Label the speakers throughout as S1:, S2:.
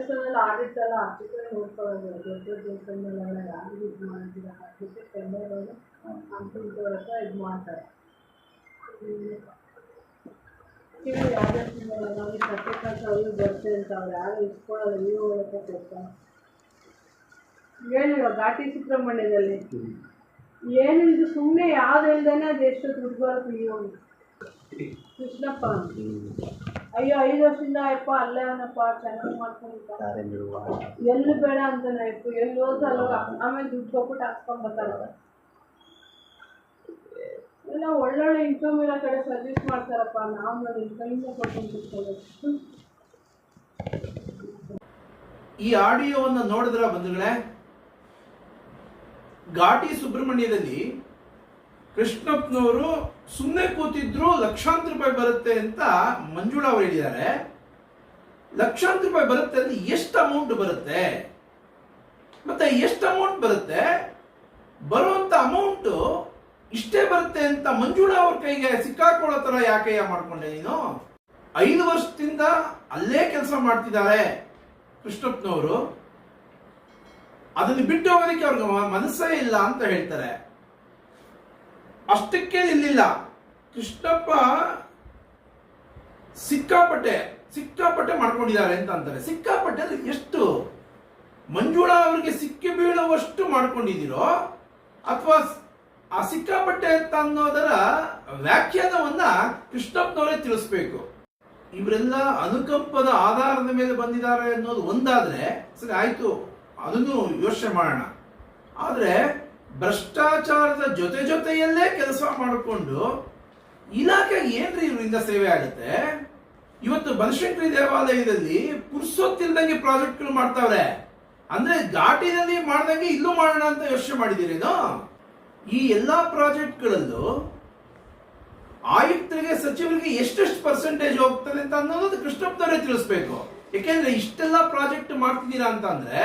S1: ದೇವಸ್ಥಾನದಲ್ಲಿ ಆಗಿತ್ತಲ್ಲ ಅದಕ್ಕೆ ನೋಡ್ಕೊಳ್ಳೋದು ದೊಡ್ಡ ದೇವಸ್ಥಾನದಲ್ಲೆಲ್ಲ ಯಾರು ಇದು ಮಾಡಿದ್ದೀರಾ ಅದಕ್ಕೆ ಟೆಂಡರ್ಗಳು ಇದು ಮಾಡ್ತಾರೆ ಅಂತ ಅವ್ರು ಯಾರು ಕೊಡ್ತಾರೆ ಹೇಳಿಲ್ವ ಘಾಟಿ ಸುಬ್ರಹ್ಮಣ್ಯದಲ್ಲಿ ಏನಿದು ಸುಮ್ಮನೆ ಯಾವ್ದು ಇಲ್ದೇನೆ ಅದು ಎಷ್ಟು ದುಡ್ಡು ಬರುತ್ತೆ ಈ ಒಂದು ಕೃಷ್ಣಪ್ಪ ಅಯ್ಯೋ ಐದು ವರ್ಷದಿಂದ ಅಯ್ಯಪ್ಪ ಅಲ್ಲೇ ಅವನಪ್ಪ ಚೆನ್ನಾಗಿ ಮಾಡ್ಕೊಂಡಿದ್ದ. ಎಲ್ಲಿ ಬೇಡ ಅಂತಾನೆ ಅಯ್ಯಪ್ಪ. ಎಲ್ಲಿ ಹೋದ್ರೆ ಆಮೇಲೆ ದುಡ್ಡು ಕೊಟ್ಬಿಟ್ಟು ಹಾಕ್ಸ್ಕೊಂಡ್ ಬರ್ತಾರಲ್ಲ ಒಳ್ಳೊಳ್ಳೆ ಇನ್ಕಮ್ ಇರೋ ಕಡೆ ಸಜೆಸ್ಟ್ ಮಾಡ್ತಾರಪ್ಪ. ನಾವು ನೋಡಿ ಕೈಯಿಂದ ಕೊಟ್ಕೊಂಡು
S2: ಈ ಆಡಿಯೋವನ್ನು ನೋಡಿದ್ರ ಬಂಧುಗಳೇ? ಘಾಟಿ ಸುಬ್ರಹ್ಮಣ್ಯದಲ್ಲಿ ಕೃಷ್ಣಪ್ಪನವರು ಸುಮ್ಮನೆ ಕೂತಿದ್ರು ಲಕ್ಷಾಂತರ ರೂಪಾಯಿ ಬರುತ್ತೆ ಅಂತ ಮಂಜುಳ ಅವರು ಹೇಳಿದ್ದಾರೆ. ಲಕ್ಷಾಂತರ ರೂಪಾಯಿ ಬರುತ್ತೆ ಅಂದ್ರೆ ಎಷ್ಟು ಅಮೌಂಟ್ ಬರುತ್ತೆ? ಮತ್ತೆ ಎಷ್ಟು ಅಮೌಂಟ್ ಬರುತ್ತೆ? ಬರುವಂತ ಅಮೌಂಟ್ ಇಷ್ಟೇ ಬರುತ್ತೆ ಅಂತ ಮಂಜುಳ ಅವ್ರ ಕೈಗೆ ಸಿಕ್ಕಾಕೊಳ್ಳೋ ತರ ಯಾಕೆಯ ಮಾಡ್ಕೊಂಡೆ ನೀನು? ಐದು ವರ್ಷದಿಂದ ಅಲ್ಲೇ ಕೆಲಸ ಮಾಡ್ತಿದ್ದಾರೆ ಕೃಷ್ಣಪ್ಪನವರು. ಅದನ್ನು ಬಿಟ್ಟು ಹೋಗೋದಕ್ಕೆ ಅವ್ರಿಗೆ ಮನಸ್ಸೇ ಇಲ್ಲ ಅಂತ ಹೇಳ್ತಾರೆ. ಅಷ್ಟಕ್ಕೆ ನಿಲ್ಲಿಲ್ಲ ಕೃಷ್ಣಪ್ಪ ಸಿಕ್ಕಾಪಟ್ಟೆ ಸಿಕ್ಕಾಪಟ್ಟೆ ಮಾಡ್ಕೊಂಡಿದ್ದಾರೆ ಅಂತ ಅಂತಾರೆ. ಸಿಕ್ಕಾಪಟ್ಟೆ ಅಂದ್ರೆ ಎಷ್ಟು? ಮಂಜುಳಾ ಅವರಿಗೆ ಸಿಕ್ಕಿ ಬೀಳುವಷ್ಟು ಮಾಡ್ಕೊಂಡಿದ್ದೀರೋ, ಅಥವಾ ಆ ಸಿಕ್ಕಾಪಟ್ಟೆ ಅಂತ ಅನ್ನೋದರ ವ್ಯಾಖ್ಯಾನವನ್ನ ಕೃಷ್ಣಪ್ಪನವರೇ ತಿಳಿಸ್ಬೇಕು. ಇವರೆಲ್ಲ ಅನುಕಂಪದ ಆಧಾರದ ಮೇಲೆ ಬಂದಿದ್ದಾರೆ ಅನ್ನೋದು ಒಂದಾದ್ರೆ, ಸರಿ, ಆಯ್ತು, ಅದನ್ನು ಯೋಚನೆ ಮಾಡೋಣ. ಆದ್ರೆ ಭ್ರಷ್ಟಾಚಾರದ ಜೊತೆ ಜೊತೆಯಲ್ಲೇ ಕೆಲಸ ಮಾಡಿಕೊಂಡು ಇಲಾಖೆ ಏನ್ರಿ ಇವರಿಂದ ಸೇವೆ ಆಗುತ್ತೆ? ಇವತ್ತು ಬನಶಂಕರಿ ದೇವಾಲಯದಲ್ಲಿ ಪುರ್ಸೊತ್ತಿಲ್ದಂಗೆ ಪ್ರಾಜೆಕ್ಟ್ಗಳು ಮಾಡ್ತಾವ್ರೆ. ಅಂದ್ರೆ ಘಾಟಿನಲ್ಲಿ ಮಾಡ್ದಂಗೆ ಇಲ್ಲೂ ಮಾಡೋಣ ಅಂತ ಯೋಚನೆ ಮಾಡಿದ್ದೀರೇನೋ? ಈ ಎಲ್ಲಾ ಪ್ರಾಜೆಕ್ಟ್ಗಳಲ್ಲೂ ಆಯುಕ್ತರಿಗೆ, ಸಚಿವರಿಗೆ ಎಷ್ಟೆಷ್ಟು ಪರ್ಸೆಂಟೇಜ್ ಹೋಗ್ತದೆ ಅಂತ ಅನ್ನೋದು ಕೃಷ್ಣಪ್ಪನವರೇ ತಿಳಿಸ್ಬೇಕು. ಯಾಕೆಂದ್ರೆ ಇಷ್ಟೆಲ್ಲ ಪ್ರಾಜೆಕ್ಟ್ ಮಾಡ್ತಿದ್ದೀರಾ ಅಂತ ಅಂದ್ರೆ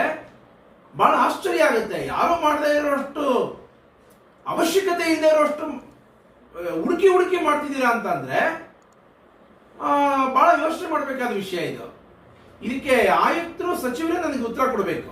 S2: ಬಹಳ ಆಶ್ಚರ್ಯ ಆಗುತ್ತೆ. ಯಾರು ಮಾಡದೇ ಇರೋಷ್ಟು ಅವಶ್ಯಕತೆ ಇಲ್ಲದೆ ಇರೋಷ್ಟು ಹುಡುಕಿ ಹುಡುಕಿ ಮಾಡ್ತಿದ್ದೀರಾ ಅಂತ ಅಂದ್ರೆ ಆ, ಬಹಳ ಯೋಚನೆ ಮಾಡಬೇಕಾದ ವಿಷಯ ಇದು. ಇದಕ್ಕೆ ಆಯುಕ್ತರು ಸಚಿವರೇ ನನಗೆ ಉತ್ತರ ಕೊಡಬೇಕು.